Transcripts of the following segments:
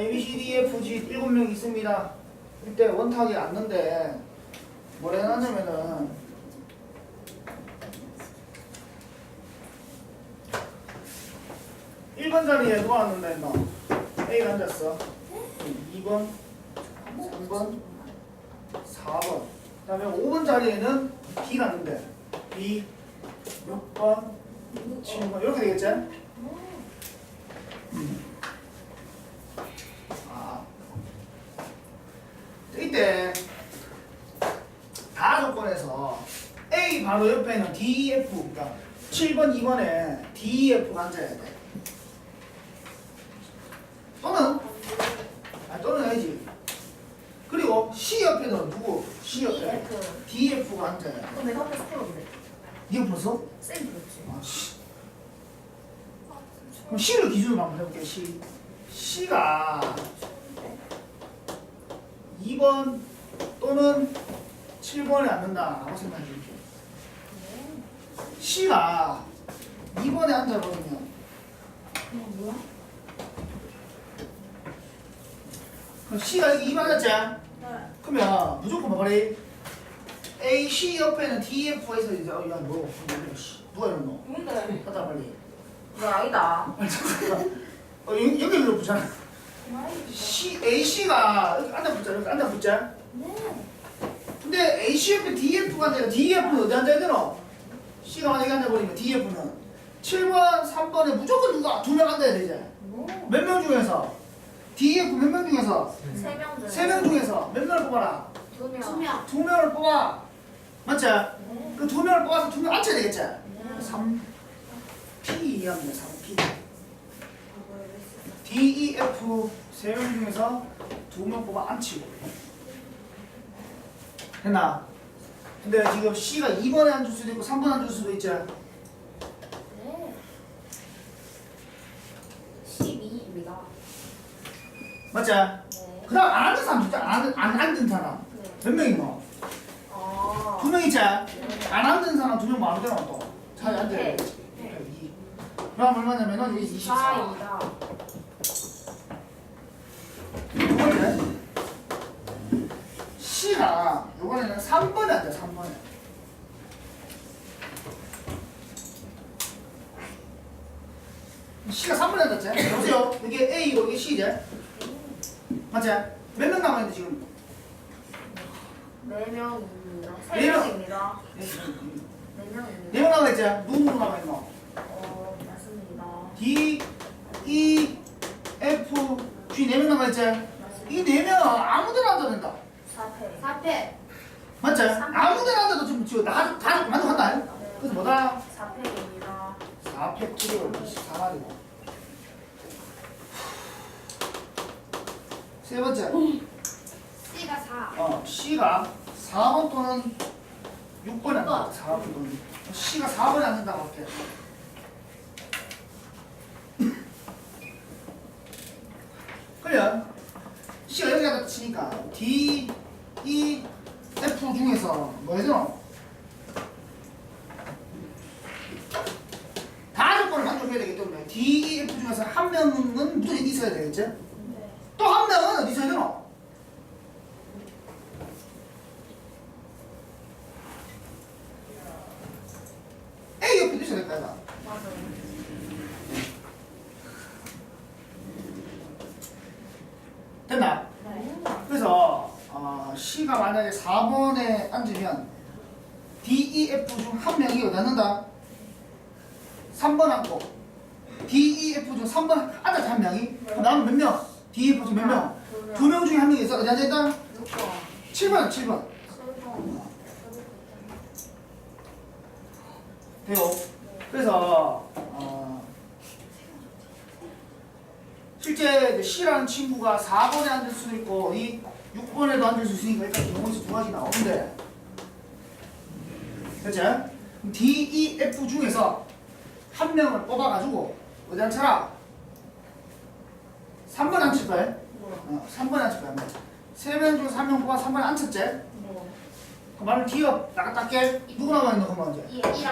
A, B, C, D, F, G 일곱 명 있습니다. 이때 원탁이 앉는데 뭘 해놨냐면은 1번 자리에 누가 앉는다 했나? A가 앉았어. 2번, 3번, 4번. 그 다음에 5번 자리에는 B가 앉는데 B, 6번, 7번 이렇게 되겠지? 아. 이 때 다 조건에서 A 바로 옆에는 D, F 그러니까 7번, 2번에 D, F가 앉아야 돼. 또는 아 또는 해야지. 그리고 C 옆에는 누구? C 옆에 D, F가 앉아야 돼. 어, 내가 앞에 스컬인데. 이거 벌써? 쌤 그렇지. 아, 씨. 그럼 C를 기준으로 한번 해볼게. C. C가 2번 또는 7번에 앉는다라고 생각해 줄게. C가 2번에 앉아버리면 어, 뭐야? 그럼 C가 여기 2번 앉았지? 네. 그러면 무조건 뭐래? A, C 옆에는 D, F가 있어야 돼. 어, 야, 너, 너, 씨. 누가 이러노? 뭔데? 하다 빨리. 이거 아니다. 빨리 잠깐만. 어, 여기, 여기 눌러보자. C, A, C가 여기 앉아 붙자. 여기 앉아 붙자. 네. 근데 A, C 옆에 D, F가 아니라 D, F는 어디 앉아야 되노? C가 만약에 앉아버리면 D, F는 7번, 3번에 무조건 누가 두 명 앉아야 되지. 뭐? 몇명 중에서? D, F 몇 명 중에서? 세명 중. 세명 중에서 몇 명을 뽑아라? 두 명. 두 명. 두 명을 뽑아. 맞지? 네. 그두 명을 뽑아서 두 명 앉혀야 되겠지? 네. 3P 이해합니다. 3P. D, E, F 세 명 중에서 두 명 뽑아 앉히고. 됐나? 근데 지금 C가 2번에 앉을 수도 있고 3번에 앉을 수도 있지? 네. 12입니다. 맞지? 네. 그 다음 안 앉은 사람 진짜 안, 안 앉은 사람 네. 몇명 있노? 아. 두 명 있지? 안 네. 앉은 사람 두명 들어 또. 잘 앉아야 네. 돼. 이. 그럼 얼마냐면은 이게 24. 24입니다. 두 번째 C가 이번에는 3번에 앉아 3번에 C가 3번에 앉았지? 보세요 이게 A고 이게 C지? 맞지? 몇 명 남아있는데 지금? 네 명입니다. 세네 명. 명입니다. 네 명입니다. 4명 남아있지? 누구 남아있노? 어, 맞습니다. D, E, F, G 4명 남아있지? 이 4명 아무데나 앉아도 된다 4패. 4패. 맞지? 아무데나 앉아도 지금 지금 다, 다 만족한다 그래서 뭐다? 4패입니다. 4팩토리얼 24마리고 세 번째 C가 4. 어, C가 4번 또는 6번에 앉는다 4번 또는 C가 4번에 앉는다고 할게 그러면 C가 여기 앉았다 치니까 D, E, F 중에서 뭐 해야 되노? 다 조건을 만족해야 되기 때문에 D, E, F 중에서 한 명은 무조건 있어야 되겠지? 네. 또한 명은 어디 있어야 되노? A 옆에도 있어야 될까 이거? 맞아요. 됐나? 네. 그래서 어, C가 만약에 4번에 앉으면 D, E, F 중 한 명이 어디 앉는다? 3번 앉고 D, E, F 중 3번 앉았지 한 명이? 그럼 남은 몇 명? D, E, F 중 몇 명? 두 명. 중에 한 명이 있어 어디 앉아있다? 6번. 7번 7번 7번. 돼요 그래서 어, 실제 이제 C라는 친구가 4번에 앉을 수도 있고 이 6번에도 앉을 수 있으니까 일단 경우에서 두 가지 나오는데 그치? D, E, F 중에서 한 명을 뽑아가지고 어디 앉혀라? 3번 앉힐 거야 어, 3번에 앉힐 거야 세명 중에서 한명 뽑아 3번에 앉혔지? 네. 그 말을 뒤어 나갔다 할게 누구 남아있는 거 먼저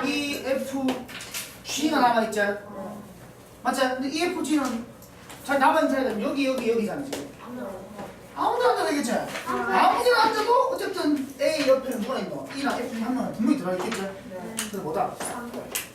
E, F, G가 남아있지? 네. 맞지? 근데 E, F, G는 자 남은 자리는 여기 여기 여기잖아 지금 아무나 아무데나 앉아도 되겠지? 아무데나 앉아도 어쨌든 A 옆에는 뭐가 있노? E랑 F 명은 분명히 들어있겠지? 네. 그래서 뭐다? 3패